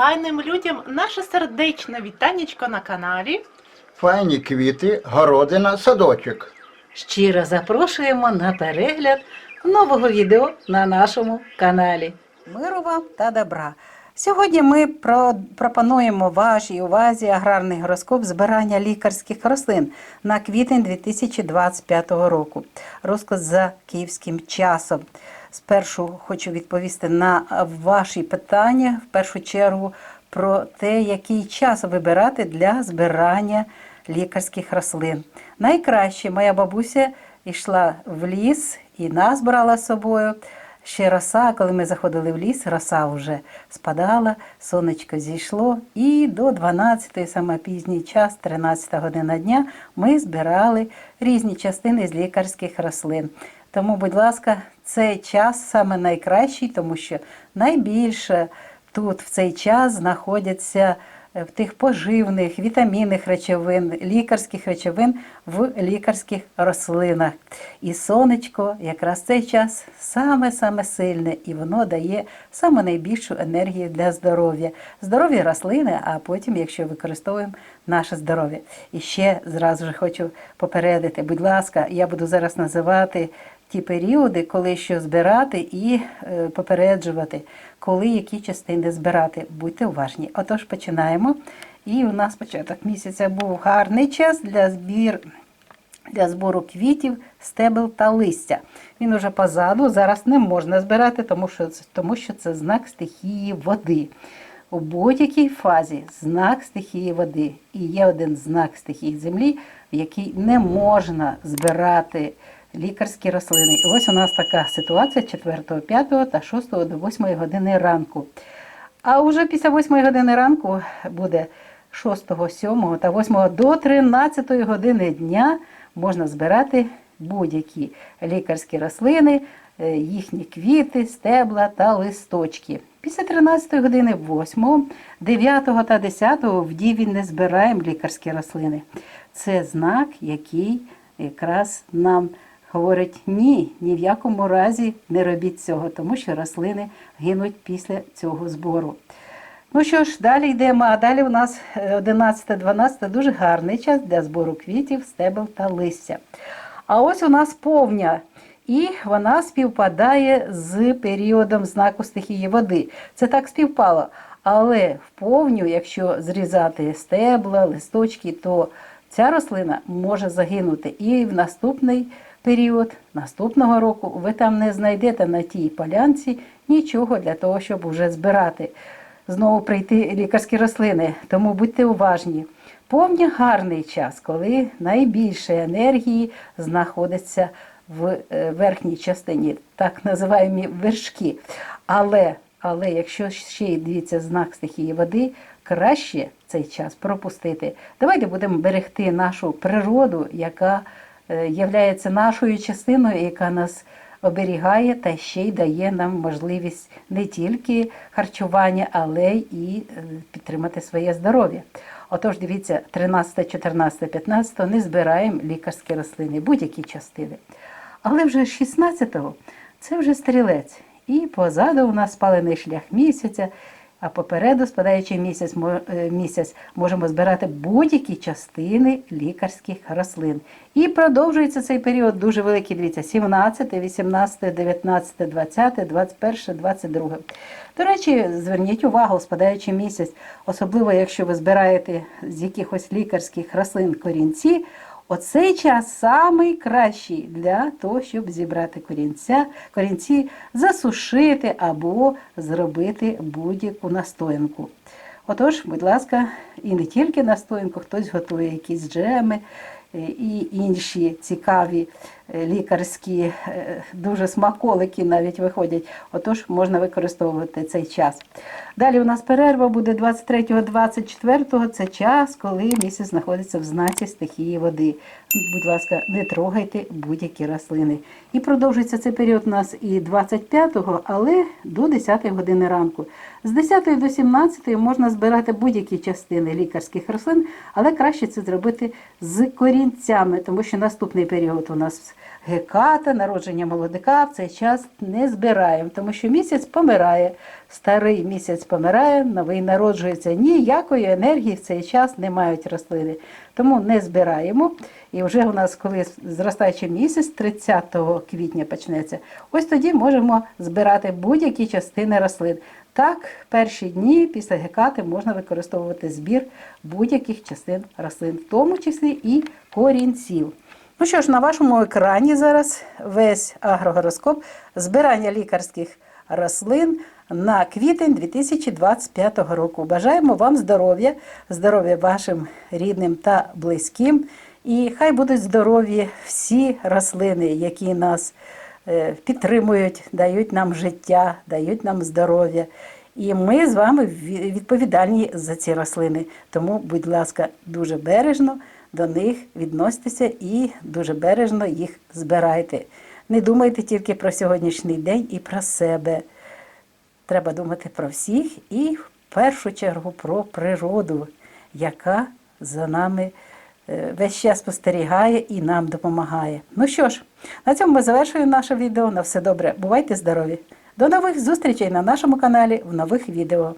файним людям наше сердечне вітанечко на каналі. Файні квіти, городина, садочок. Щиро запрошуємо на перегляд нового відео на нашому каналі. Миру вам та добра. Сьогодні ми про- пропонуємо вашій увазі аграрний гороскоп збирання лікарських рослин на квітень 2025 року. Розклад за київським часом. Спершу хочу відповісти на ваші питання, в першу чергу, про те, який час вибирати для збирання лікарських рослин. Найкраще моя бабуся йшла в ліс і нас брала з собою. Ще роса, коли ми заходили в ліс, роса вже спадала, сонечко зійшло, і до 12 саме пізній час, 13 година дня, ми збирали різні частини з лікарських рослин. Тому, будь ласка, цей час саме найкращий, тому що найбільше тут в цей час знаходяться е, в тих поживних, вітамінних речовин, лікарських речовин в лікарських рослинах. І сонечко якраз цей час саме-саме сильне, і воно дає саме найбільшу енергію для здоров'я. Здоров'я рослини, а потім, якщо використовуємо наше здоров'я. І ще зразу ж хочу попередити, будь ласка, я буду зараз називати ті періоди, коли що збирати і е, попереджувати, коли які частини збирати. Будьте уважні. Отож, починаємо. І у нас початок місяця був гарний час для збір. Для збору квітів, стебел та листя. Він уже позаду, зараз не можна збирати, тому що, тому що це знак стихії води. У будь-якій фазі знак стихії води. І є один знак стихії землі, в який не можна збирати лікарські рослини. І ось у нас така ситуація 4, 5 та 6 до 8 години ранку. А вже після 8 години ранку буде 6, 7 та 8 до 13 години дня можна збирати будь-які лікарські рослини, е, їхні квіти, стебла та листочки. Після 13 години 8, 9 та 10 в діві не збираємо лікарські рослини. Це знак, який якраз нам говорить ні, ні в якому разі не робіть цього, тому що рослини гинуть після цього збору. Ну що ж, далі йдемо. А далі у нас 11-12 дуже гарний час для збору квітів, стебел та листя. А ось у нас повня, і вона співпадає з періодом знаку стихії води. Це так співпало. Але в повню, якщо зрізати стебла, листочки, то ця рослина може загинути. І в наступний період наступного року ви там не знайдете на тій полянці нічого для того, щоб вже збирати знову прийти лікарські рослини. Тому будьте уважні. Повня гарний час, коли найбільше енергії знаходиться в е, верхній частині, так називаємо вершки. Але, але якщо ще й дивіться знак стихії води, краще цей час пропустити. Давайте будемо берегти нашу природу, яка е, являється нашою частиною, яка нас оберігає та ще й дає нам можливість не тільки харчування, але й е, підтримати своє здоров'я. Отож, дивіться, 13, 14, 15 не збираємо лікарські рослини, будь-які частини. Але вже 16-го це вже стрілець. І позаду у нас спалений шлях місяця, а попереду, спадаючий місяць, е, місяць можемо збирати будь-які частини лікарських рослин. І продовжується цей період дуже великий. Дивіться, 17, 18, 19, 20, 21, 22. До речі, зверніть увагу, спадаючий місяць, особливо якщо ви збираєте з якихось лікарських рослин корінці. Оцей час самий кращий для того, щоб зібрати корінця, корінці, засушити або зробити будь-яку настоянку. Отож, будь ласка, і не тільки настоянку, хтось готує якісь джеми е, і інші цікаві лікарські, е, дуже смаколики навіть виходять. Отож, можна використовувати цей час. Далі у нас перерва буде 23-24, це час, коли місяць знаходиться в знаці стихії води. Будь ласка, не трогайте будь-які рослини. І продовжується цей період у нас і 25-го, але до 10 години ранку. З 10 до 17 можна збирати будь-які частини лікарських рослин, але краще це зробити з корінцями, тому що наступний період у нас геката, народження молодика в цей час не збираємо, тому що місяць помирає. Старий місяць помирає, новий народжується. Ніякої енергії в цей час не мають рослини. Тому не збираємо. І вже у нас, коли зростаючий місяць, 30 квітня почнеться, ось тоді можемо збирати будь-які частини рослин. Так, перші дні після гекати можна використовувати збір будь-яких частин рослин, в тому числі і корінців. Ну що ж, на вашому екрані зараз весь агрогороскоп збирання лікарських рослин на квітень 2025 року. Бажаємо вам здоров'я, здоров'я вашим рідним та близьким. І хай будуть здорові всі рослини, які нас е, підтримують, дають нам життя, дають нам здоров'я. І ми з вами відповідальні за ці рослини. Тому, будь ласка, дуже бережно до них відноситеся і дуже бережно їх збирайте. Не думайте тільки про сьогоднішній день і про себе. Треба думати про всіх і в першу чергу про природу, яка за нами е, весь час спостерігає і нам допомагає. Ну що ж, на цьому ми завершуємо наше відео. На все добре. Бувайте здорові! До нових зустрічей на нашому каналі в нових відео.